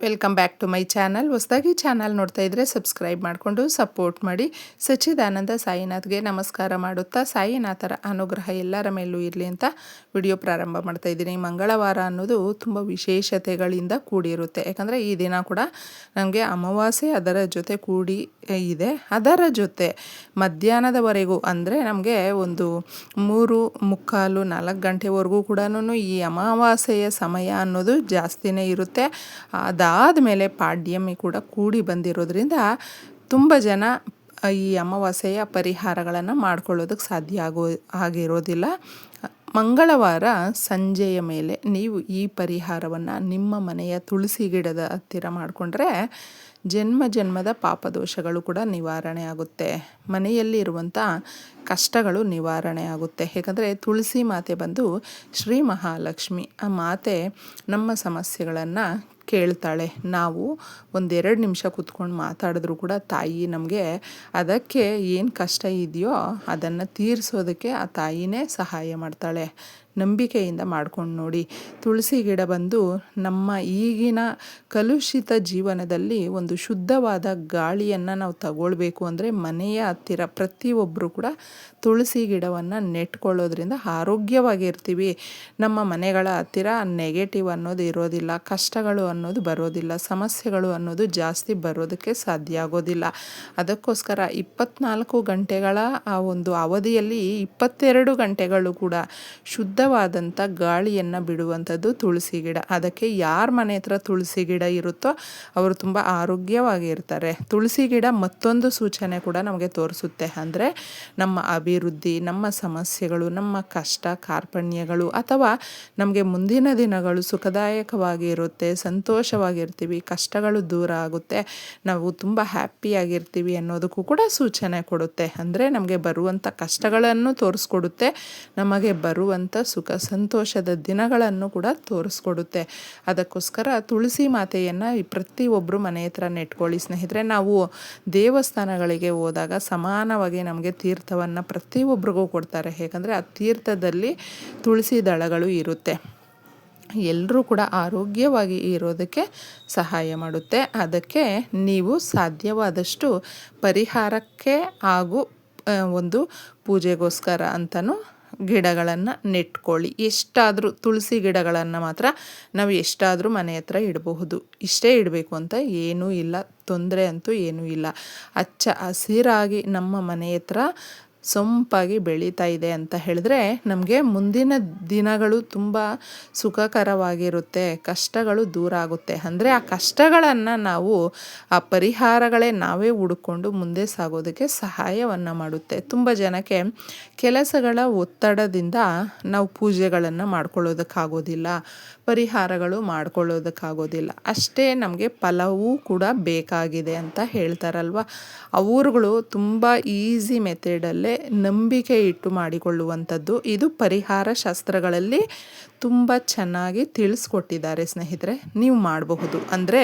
Welcome back to my channel ಹೊಸದಾಗಿ channel ನೋಡ್ತಾ ಇದ್ದರೆ ಸಬ್ಸ್ಕ್ರೈಬ್ ಮಾಡಿಕೊಂಡು ಸಪೋರ್ಟ್ ಮಾಡಿ. ಸಚ್ಚಿದಾನಂದ ಸಾಯಿನಾಥ್ಗೆ ನಮಸ್ಕಾರ ಮಾಡುತ್ತಾ, ಸಾಯಿನಾಥರ ಅನುಗ್ರಹ ಎಲ್ಲರ ಮೇಲೂ ಇರಲಿ ಅಂತ ವಿಡಿಯೋ ಪ್ರಾರಂಭ ಮಾಡ್ತಾ ಇದ್ದೀನಿ. ಮಂಗಳವಾರ ಅನ್ನೋದು ತುಂಬ ವಿಶೇಷತೆಗಳಿಂದ ಕೂಡಿರುತ್ತೆ. ಯಾಕಂದರೆ ಈ ದಿನ ಕೂಡ ನಮಗೆ ಅಮಾವಾಸ್ಯೆ ಅದರ ಜೊತೆ ಕೂಡಿ ಇದೆ. ಅದರ ಜೊತೆ ಮಧ್ಯಾಹ್ನದವರೆಗೂ ಅಂದರೆ ನಮಗೆ ಒಂದು ಮೂರು ಮುಕ್ಕಾಲು ನಾಲ್ಕು ಗಂಟೆವರೆಗೂ ಕೂಡ ಈ ಅಮಾವಾಸ್ಯೆಯ ಸಮಯ ಅನ್ನೋದು ಜಾಸ್ತಿನೇ ಇರುತ್ತೆ. ಅದ ಮೇಲೆ ಪಾಡ್ಯಮಿ ಕೂಡ ಕೂಡಿ ಬಂದಿರೋದ್ರಿಂದ ತುಂಬ ಜನ ಈ ಅಮಾವಾಸ್ಯೆಯ ಪರಿಹಾರಗಳನ್ನು ಮಾಡ್ಕೊಳ್ಳೋದಕ್ಕೆ ಸಾಧ್ಯ ಆಗೋ, ಆಗಿರೋದಿಲ್ಲ. ಮಂಗಳವಾರ ಸಂಜೆಯ ಮೇಲೆ ನೀವು ಈ ಪರಿಹಾರವನ್ನು ನಿಮ್ಮ ಮನೆಯ ತುಳಸಿ ಗಿಡದ ಹತ್ತಿರ ಮಾಡಿಕೊಂಡ್ರೆ ಜನ್ಮ ಜನ್ಮದ ಪಾಪದೋಷಗಳು ಕೂಡ ನಿವಾರಣೆ ಆಗುತ್ತೆ. ಮನೆಯಲ್ಲಿ ಇರುವಂಥ ಕಷ್ಟಗಳು ನಿವಾರಣೆ ಆಗುತ್ತೆ. ಏಕೆಂದರೆ ತುಳಸಿ ಮಾತೆ ಬಂದು ಶ್ರೀ ಮಹಾಲಕ್ಷ್ಮಿ, ಆ ಮಾತೆ ನಮ್ಮ ಸಮಸ್ಯೆಗಳನ್ನು ಕೇಳ್ತಾಳೆ. ನಾವು ಒಂದೆರಡು ನಿಮಿಷ ಕೂತ್ಕೊಂಡು ಮಾತಾಡಿದ್ರು ಕೂಡ ತಾಯಿ ನಮಗೆ ಅದಕ್ಕೆ ಏನು ಕಷ್ಟ ಇದೆಯೋ ಅದನ್ನು ತೀರಿಸೋದಕ್ಕೆ ಆ ತಾಯಿನೇ ಸಹಾಯ ಮಾಡ್ತಾಳೆ. ನಂಬಿಕೆಯಿಂದ ಮಾಡ್ಕೊಂಡು ನೋಡಿ. ತುಳಸಿ ಗಿಡ ಬಂದು ನಮ್ಮ ಈಗಿನ ಕಲುಷಿತ ಜೀವನದಲ್ಲಿ ಒಂದು ಶುದ್ಧವಾದ ಗಾಳಿಯನ್ನು ನಾವು ತಗೊಳ್ಬೇಕು ಅಂದರೆ ಮನೆಯ ಹತ್ತಿರ ಪ್ರತಿಯೊಬ್ಬರು ಕೂಡ ತುಳಸಿ ಗಿಡವನ್ನು ನೆಟ್ಕೊಳ್ಳೋದ್ರಿಂದ ಆರೋಗ್ಯವಾಗಿರ್ತೀವಿ. ನಮ್ಮ ಮನೆಗಳ ಹತ್ತಿರ ನೆಗೆಟಿವ್ ಅನ್ನೋದು ಇರೋದಿಲ್ಲ, ಕಷ್ಟಗಳು ಅನ್ನೋದು ಬರೋದಿಲ್ಲ, ಸಮಸ್ಯೆಗಳು ಅನ್ನೋದು ಜಾಸ್ತಿ ಬರೋದಕ್ಕೆ ಸಾಧ್ಯ ಆಗೋದಿಲ್ಲ. ಅದಕ್ಕೋಸ್ಕರ ಇಪ್ಪತ್ನಾಲ್ಕು ಗಂಟೆಗಳ ಆ ಒಂದು ಅವಧಿಯಲ್ಲಿ ಇಪ್ಪತ್ತೆರಡು ಗಂಟೆಗಳು ಕೂಡ ಶುದ್ಧವಾದಂಥ ಗಾಳಿಯನ್ನು ಬಿಡುವಂಥದ್ದು ತುಳಸಿ ಗಿಡ. ಅದಕ್ಕೆ ಯಾರ ಮನೆ ಹತ್ರ ತುಳಸಿ ಗಿಡ ಇರುತ್ತೋ ಅವರು ತುಂಬ ಆರೋಗ್ಯವಾಗಿರ್ತಾರೆ ತುಳಸಿ ಗಿಡ ಮತ್ತೊಂದು ಸೂಚನೆ ಕೂಡ ನಮಗೆ ತೋರಿಸುತ್ತೆ. ಅಂದರೆ ನಮ್ಮ ಅಭಿವೃದ್ಧಿ, ನಮ್ಮ ಸಮಸ್ಯೆಗಳು, ನಮ್ಮ ಕಷ್ಟ, ಕಾರ್ಪಣ್ಯಗಳು ಅಥವಾ ನಮಗೆ ಮುಂದಿನ ದಿನಗಳು ಸುಖದಾಯಕವಾಗಿ ಇರುತ್ತೆ ಸಂತೋಷವಾಗಿರ್ತೀವಿ ಕಷ್ಟಗಳು ದೂರ ಆಗುತ್ತೆ, ನಾವು ತುಂಬ ಹ್ಯಾಪಿಯಾಗಿರ್ತೀವಿ ಅನ್ನೋದಕ್ಕೂ ಕೂಡ ಸೂಚನೆ ಕೊಡುತ್ತೆ. ಅಂದರೆ ನಮಗೆ ಬರುವಂಥ ಕಷ್ಟಗಳನ್ನು ತೋರಿಸ್ಕೊಡುತ್ತೆ. ನಮಗೆ ಬರುವಂಥ ಸುಖ ಸಂತೋಷದ ದಿನಗಳನ್ನು ಕೂಡ ತೋರಿಸ್ಕೊಡುತ್ತೆ. ಅದಕ್ಕೋಸ್ಕರ ತುಳಸಿ ಮಾತೆಯನ್ನು ಪ್ರತಿಯೊಬ್ಬರು ಮನೆ ಹತ್ರ ನೆಟ್ಕೊಳ್ಳಿ ಸ್ನೇಹಿತರೆ, ನಾವು ದೇವಸ್ಥಾನಗಳಿಗೆ ಹೋದಾಗ ಸಮಾನವಾಗಿ ನಮಗೆ ತೀರ್ಥವನ್ನು ಪ್ರತಿಯೊಬ್ಬರಿಗೂ ಕೊಡ್ತಾರೆ. ಹೇಗೆಂದರೆ, ಆ ತೀರ್ಥದಲ್ಲಿ ತುಳಸಿ ದಳಗಳು ಇರುತ್ತೆ. ಎಲ್ಲರೂ ಕೂಡ ಆರೋಗ್ಯವಾಗಿ ಇರೋದಕ್ಕೆ ಸಹಾಯ ಮಾಡುತ್ತೆ. ಅದಕ್ಕೆ ನೀವು ಸಾಧ್ಯವಾದಷ್ಟು ಪರಿಹಾರಕ್ಕೆ ಹಾಗೂ ಒಂದು ಪೂಜೆಗೋಸ್ಕರ ಅಂತಲೂ ಗಿಡಗಳನ್ನು ನೆಟ್ಕೊಳ್ಳಿ. ಎಷ್ಟಾದರೂ ತುಳಸಿ ಗಿಡಗಳನ್ನು ಮಾತ್ರ ನಾವು ಎಷ್ಟಾದರೂ ಮನೆ ಹತ್ರ ಇಡಬಹುದು. ಇಷ್ಟೇ ಇಡಬೇಕು ಅಂತ ಏನೂ ಇಲ್ಲ. ತೊಂದರೆ ಅಂತೂ ಏನೂ ಇಲ್ಲ. ಅಚ್ಚ ಹಸಿರಾಗಿ ನಮ್ಮ ಮನೆ ಹತ್ರ ಸೊಂಪಾಗಿ ಬೆಳೀತಾ ಇದೆ ಅಂತ ಹೇಳಿದ್ರೆ ನಮಗೆ ಮುಂದಿನ ದಿನಗಳು ತುಂಬ ಸುಖಕರವಾಗಿರುತ್ತೆ, ಕಷ್ಟಗಳು ದೂರ ಆಗುತ್ತೆ. ಅಂದರೆ ಆ ಕಷ್ಟಗಳನ್ನು ನಾವು, ಆ ಪರಿಹಾರಗಳೇ ನಾವೇ ಹುಡುಕೊಂಡು ಮುಂದೆ ಸಾಗೋದಕ್ಕೆ ಸಹಾಯವನ್ನು ಮಾಡುತ್ತೆ. ತುಂಬ ಜನಕ್ಕೆ ಕೆಲಸಗಳ ಒತ್ತಡದಿಂದ ನಾವು ಪೂಜೆಗಳನ್ನು ಮಾಡ್ಕೊಳ್ಳೋದಕ್ಕಾಗೋದಿಲ್ಲ, ಪರಿಹಾರಗಳು ಮಾಡ್ಕೊಳ್ಳೋದಕ್ಕಾಗೋದಿಲ್ಲ. ಅಷ್ಟೇ ನಮಗೆ ಫಲವೂ ಕೂಡ ಬೇಕಾಗಿದೆ ಅಂತ ಹೇಳ್ತಾರಲ್ವ? ಅವರುಗಳು ತುಂಬ ಈಸಿ ಮೆಥಡಲ್ಲೇ ನಂಬಿಕೆ ಇಟ್ಟು ಮಾಡಿಕೊಳ್ಳುವಂಥದ್ದು ಇದು ಪರಿಹಾರ ಶಾಸ್ತ್ರಗಳಲ್ಲಿ ತುಂಬ ಚೆನ್ನಾಗಿ ತಿಳಿಸ್ಕೊಟ್ಟಿದ್ದಾರೆ ಸ್ನೇಹಿತರೆ. ನೀವು ಮಾಡಬಹುದು. ಅಂದರೆ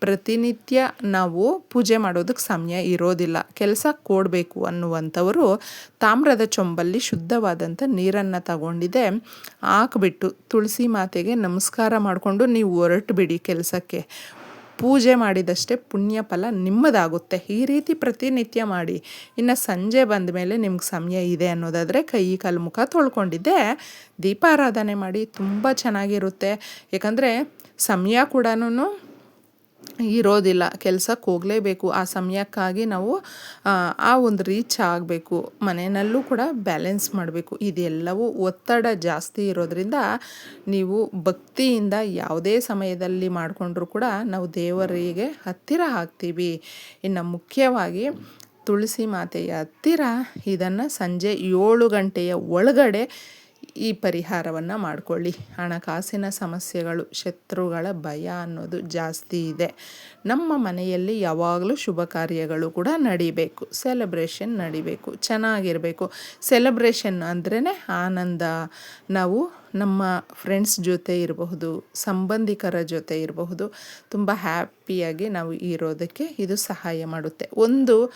ಪ್ರತಿನಿತ್ಯ ನಾವು ಪೂಜೆ ಮಾಡೋದಕ್ಕೆ ಸಮಯ ಇರೋದಿಲ್ಲ. ಕೆಲಸ ಕೊಡಬೇಕು ಅನ್ನುವಂಥವರು ತಾಮ್ರದ ಚೊಂಬಲ್ಲಿ ಶುದ್ಧವಾದಂಥ ನೀರನ್ನು ತಗೊಂಡಿದೆ. ಹಾಕ್ಬಿಟ್ಟು ತುಳಸಿ ಮಾತೆಗೆ ನಮಸ್ಕಾರ ಮಾಡಿಕೊಂಡು ನೀವು ಹೊರಟು ಬಿಡಿ ಕೆಲಸಕ್ಕೆ. ಪೂಜೆ ಮಾಡಿದಷ್ಟೇ ಪುಣ್ಯ ಫಲ ನಿಮ್ಮದಾಗುತ್ತೆ. ಈ ರೀತಿ ಪ್ರತಿನಿತ್ಯ ಮಾಡಿ. ಇನ್ನು ಸಂಜೆ ಬಂದ ಮೇಲೆ ನಿಮ್ಗೆ ಸಮಯ ಇದೆ ಅನ್ನೋದಾದರೆ ಕೈ ಕಾಲು ಮುಖ ತೊಳ್ಕೊಂಡಿದ್ದೆ. ದೀಪಾರಾಧನೆ ಮಾಡಿ ತುಂಬ ಚೆನ್ನಾಗಿರುತ್ತೆ. ಯಾಕಂದರೆ ಸಮಯ ಕೂಡ ಇರೋದಿಲ್ಲ ಕೆಲ್ಸಕ್ಕೆ ಹೋಗಲೇಬೇಕು. ಆ ಸಮಯಕ್ಕಾಗಿ ನಾವು, ಆ ಒಂದು ರೀಚ್ ಆಗಬೇಕು. ಮನೆಯಲ್ಲೂ ಕೂಡ ಬ್ಯಾಲೆನ್ಸ್ ಮಾಡಬೇಕು. ಇದೆಲ್ಲವೂ ಒತ್ತಡ ಜಾಸ್ತಿ ಇರೋದ್ರಿಂದ ನೀವು ಭಕ್ತಿಯಿಂದ ಯಾವುದೇ ಸಮಯದಲ್ಲಿ ಮಾಡಿಕೊಂಡ್ರೂ ಕೂಡ ನಾವು ದೇವರಿಗೆ ಹತ್ತಿರ ಹಾಕ್ತೀವಿ ಇನ್ನು ಮುಖ್ಯವಾಗಿ ತುಳಸಿ ಮಾತೆಯ ಹತ್ತಿರ ಇದನ್ನು ಸಂಜೆ ಏಳು ಗಂಟೆಯ ಒಳಗಡೆ ಈ ಪರಿಹಾರವನ್ನು ಮಾಡಿಕೊಳ್ಳಿ. ಹಣಕಾಸಿನ ಸಮಸ್ಯೆಗಳು, ಶತ್ರುಗಳ ಭಯ ಅನ್ನೋದು ಜಾಸ್ತಿ ಇದೆ. ನಮ್ಮ ಮನೆಯಲ್ಲಿ ಯಾವಾಗಲೂ ಶುಭ ಕಾರ್ಯಗಳು ಕೂಡ ನಡಿಬೇಕು. ಸೆಲೆಬ್ರೇಷನ್ ನಡಿಬೇಕು. ಚೆನ್ನಾಗಿರಬೇಕು. ಸೆಲೆಬ್ರೇಷನ್ ಅಂದ್ರೇ ಆನಂದ. ನಾವು ನಮ್ಮ ಫ್ರೆಂಡ್ಸ್ ಜೊತೆ ಇರಬಹುದು, ಸಂಬಂಧಿಕರ ಜೊತೆ ಇರಬಹುದು, ತುಂಬ ಹ್ಯಾಪಿಯಾಗಿ ನಾವು ಇರೋದಕ್ಕೆ ಇದು ಸಹಾಯ ಮಾಡುತ್ತೆ. ಒಂದು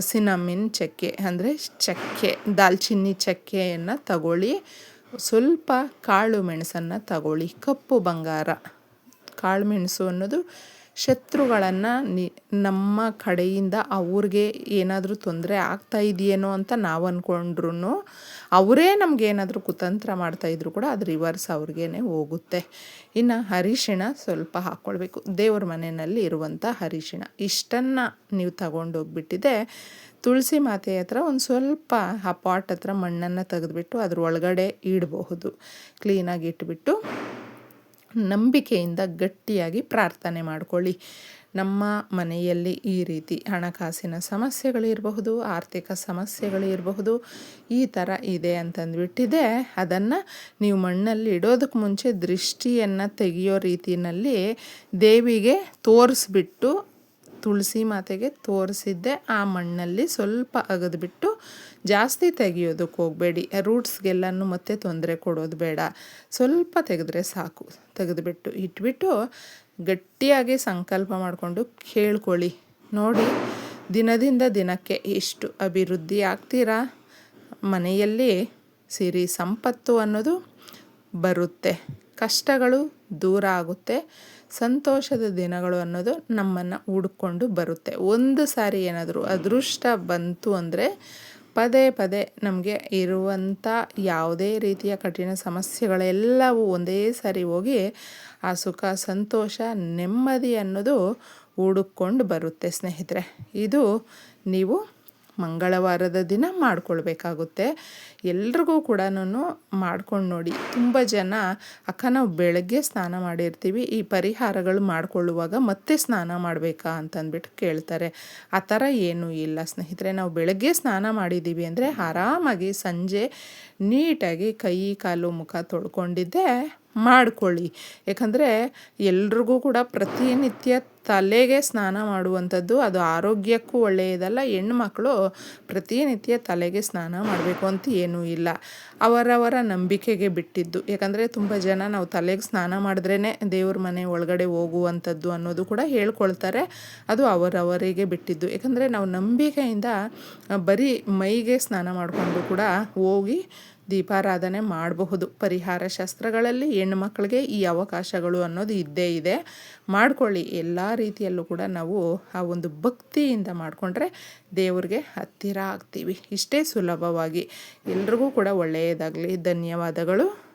ಸಿನಮಿನ್ ಚಕ್ಕೆ ಅಂದರೆ ಚಕ್ಕೆ, ದಾಲ್ಚಿನ್ನಿ ಚಕ್ಕೆಯನ್ನು ತಗೊಳ್ಳಿ, ಸ್ವಲ್ಪ ಕಾಳು ಮೆಣಸನ್ನು ತಗೊಳ್ಳಿ, ಕಪ್ಪು ಬಂಗಾರ. ಕಾಳು ಮೆಣಸು ಅನ್ನೋದು ಶತ್ರುಗಳನ್ನು ನಿ, ನಮ್ಮ ಕಡೆಯಿಂದ ಅವ್ರಿಗೆ ಏನಾದರೂ ತೊಂದರೆ ಆಗ್ತಾ ಇದೆಯೇನೋ ಅಂತ ನಾವು ಅಂದ್ಕೊಂಡ್ರು ಅವರೇ ನಮಗೇನಾದರೂ ಕುತಂತ್ರ ಮಾಡ್ತಾಯಿದ್ರು ಕೂಡ ಅದು ರಿವರ್ಸ್ ಅವ್ರಿಗೇ ಹೋಗುತ್ತೆ. ಇನ್ನು ಅರಿಶಿಣ ಸ್ವಲ್ಪ ಹಾಕ್ಕೊಳ್ಬೇಕು ದೇವ್ರ ಮನೆಯಲ್ಲಿ ಇರುವಂಥ ಅರಿಶಿಣ ಇಷ್ಟನ್ನು ನೀವು ತಗೊಂಡೋಗ್ಬಿಟ್ಟಿದೆ. ತುಳಸಿ ಮಾತೆ ಹತ್ರ ಒಂದು ಸ್ವಲ್ಪ ಆ ಪಾಟ್ ಹತ್ರ ಮಣ್ಣನ್ನು ತೆಗೆದುಬಿಟ್ಟು ಅದ್ರ ಒಳಗಡೆ ಇಡಬಹುದು ಕ್ಲೀನಾಗಿ ಇಟ್ಬಿಟ್ಟು ನಂಬಿಕೆಯಿಂದ ಗಟ್ಟಿಯಾಗಿ ಪ್ರಾರ್ಥನೆ ಮಾಡಿಕೊಳ್ಳಿ. ನಮ್ಮ ಮನೆಯಲ್ಲಿ ಈ ರೀತಿ ಹಣಕಾಸಿನ ಸಮಸ್ಯೆಗಳಿರಬಹುದು ಆರ್ಥಿಕ ಸಮಸ್ಯೆಗಳಿರಬಹುದು ಈ ಥರ ಇದೆ ಅಂತಂದ್ಬಿಟ್ಟಿದೆ. ಅದನ್ನು ನೀವು ಮಣ್ಣಲ್ಲಿ ಇಡೋದಕ್ಕೆ ಮುಂಚೆ ದೃಷ್ಟಿಯನ್ನು ತೆಗೆಯೋ ರೀತಿಯಲ್ಲಿ ದೇವಿಗೆ ತೋರಿಸ್ಬಿಟ್ಟು ತುಳಸಿ ಮಾತೆಗೆ ತೋರಿಸಿದ್ದೆ. ಆ ಮಣ್ಣಲ್ಲಿ ಸ್ವಲ್ಪ ಅಗದ್ಬಿಟ್ಟು ಜಾಸ್ತಿ ತೆಗಿಯೋದಕ್ಕೆ ಹೋಗಬೇಡಿ. ರೂಟ್ಸ್ಗೆಲ್ಲನೂ ಮತ್ತೆ ತೊಂದರೆ ಕೊಡೋದು ಬೇಡ. ಸ್ವಲ್ಪ ತೆಗೆದ್ರೆ ಸಾಕು. ತೆಗೆದುಬಿಟ್ಟು ಇಟ್ಬಿಟ್ಟು ಗಟ್ಟಿಯಾಗಿ ಸಂಕಲ್ಪ ಮಾಡಿಕೊಂಡು ಕೇಳ್ಕೊಳ್ಳಿ. ನೋಡಿ, ದಿನದಿಂದ ದಿನಕ್ಕೆ ಎಷ್ಟು ಅಭಿವೃದ್ಧಿ ಆಗ್ತೀರಾ? ಮನೆಯಲ್ಲಿ ಸಿರಿ ಸಂಪತ್ತು ಅನ್ನೋದು ಬರುತ್ತೆ. ಕಷ್ಟಗಳು ದೂರ ಆಗುತ್ತೆ. ಸಂತೋಷದ ದಿನಗಳು ಅನ್ನೋದು ನಮ್ಮನ್ನು ಹುಡ್ಕೊಂಡು ಬರುತ್ತೆ. ಒಂದು ಸಾರಿ ಏನಾದರೂ ಅದೃಷ್ಟ ಬಂತು ಅಂದರೆ ಪದೇ ಪದೇ ನಮಗೆ ಇರುವಂಥ ಯಾವುದೇ ರೀತಿಯ ಕಠಿಣ ಸಮಸ್ಯೆಗಳೆಲ್ಲವೂ ಒಂದೇ ಸಾರಿ ಹೋಗಿ ಆ ಸುಖ, ಸಂತೋಷ, ನೆಮ್ಮದಿ ಅನ್ನೋದು ಹುಡುಕೊಂಡು ಬರುತ್ತೆ ಸ್ನೇಹಿತರೆ. ಇದು ನೀವು ಮಂಗಳವಾರದ ದಿನ ಮಾಡ್ಕೊಳ್ಬೇಕಾಗುತ್ತೆ. ಎಲ್ರಿಗೂ ಕೂಡ ಮಾಡ್ಕೊಂಡು ನೋಡಿ. ತುಂಬ ಜನ ಅಕ್ಕ ನಾವು ಬೆಳಗ್ಗೆ ಸ್ನಾನ ಮಾಡಿರ್ತೀವಿ. ಈ ಪರಿಹಾರಗಳು ಮಾಡ್ಕೊಳ್ಳುವಾಗ ಮತ್ತೆ ಸ್ನಾನ ಮಾಡಬೇಕಾ ಅಂತಂದ್ಬಿಟ್ಟು ಕೇಳ್ತಾರೆ. ಆ ಥರ ಏನೂ ಇಲ್ಲ ಸ್ನೇಹಿತರೆ. ನಾವು ಬೆಳಗ್ಗೆ ಸ್ನಾನ ಮಾಡಿದ್ದೀವಿ ಅಂದರೆ ಆರಾಮಾಗಿ ಸಂಜೆ ನೀಟಾಗಿ ಕೈ ಕಾಲು ಮುಖ ತೊಳ್ಕೊಂಡಿದ್ದೆ. ಮಾಡ್ಕೊಳ್ಳಿ. ಯಾಕಂದರೆ ಎಲ್ರಿಗೂ ಕೂಡ ಪ್ರತಿನಿತ್ಯ ತಲೆಗೆ ಸ್ನಾನ ಮಾಡುವಂಥದ್ದು ಅದು ಆರೋಗ್ಯಕ್ಕೂ ಒಳ್ಳೆಯದಲ್ಲ, ಹೆಣ್ಮಕ್ಳು ಪ್ರತಿನಿತ್ಯ ತಲೆಗೆ ಸ್ನಾನ ಮಾಡಬೇಕು ಅಂತ ಏನೂ ಇಲ್ಲ. ಅವರವರ ನಂಬಿಕೆಗೆ ಬಿಟ್ಟಿದ್ದು. ಯಾಕಂದರೆ ತುಂಬ ಜನ ನಾವು ತಲೆಗೆ ಸ್ನಾನ ಮಾಡಿದ್ರೇ ದೇವ್ರ ಮನೆ ಒಳಗಡೆ ಹೋಗುವಂಥದ್ದು ಅನ್ನೋದು ಕೂಡ ಹೇಳ್ಕೊಳ್ತಾರೆ. ಅದು ಅವರವರಿಗೆ ಬಿಟ್ಟಿದ್ದು. ಯಾಕಂದರೆ ನಾವು ನಂಬಿಕೆಯಿಂದ ಬರೀ ಮೈಗೆ ಸ್ನಾನ ಮಾಡಿಕೊಂಡು ಕೂಡ ಹೋಗಿ ದೀಪಾರಾಧನೆ ಮಾಡಬಹುದು. ಪರಿಹಾರ ಶಾಸ್ತ್ರಗಳಲ್ಲಿ ಹೆಣ್ಣು ಮಕ್ಕಳಿಗೆ ಈ ಅವಕಾಶಗಳು ಅನ್ನೋದು ಇದ್ದೇ ಇದೆ. ಮಾಡ್ಕೊಳ್ಳಿ. ಎಲ್ಲ ರೀತಿಯಲ್ಲೂ ಕೂಡ ನಾವು ಆ ಒಂದು ಭಕ್ತಿಯಿಂದ ಮಾಡಿಕೊಂಡ್ರೆ ದೇವ್ರಿಗೆ ಹತ್ತಿರ ಆಗ್ತೀವಿ. ಇಷ್ಟೇ ಸುಲಭವಾಗಿ. ಎಲ್ರಿಗೂ ಕೂಡ ಒಳ್ಳೆಯದಾಗಲಿ. ಧನ್ಯವಾದಗಳು.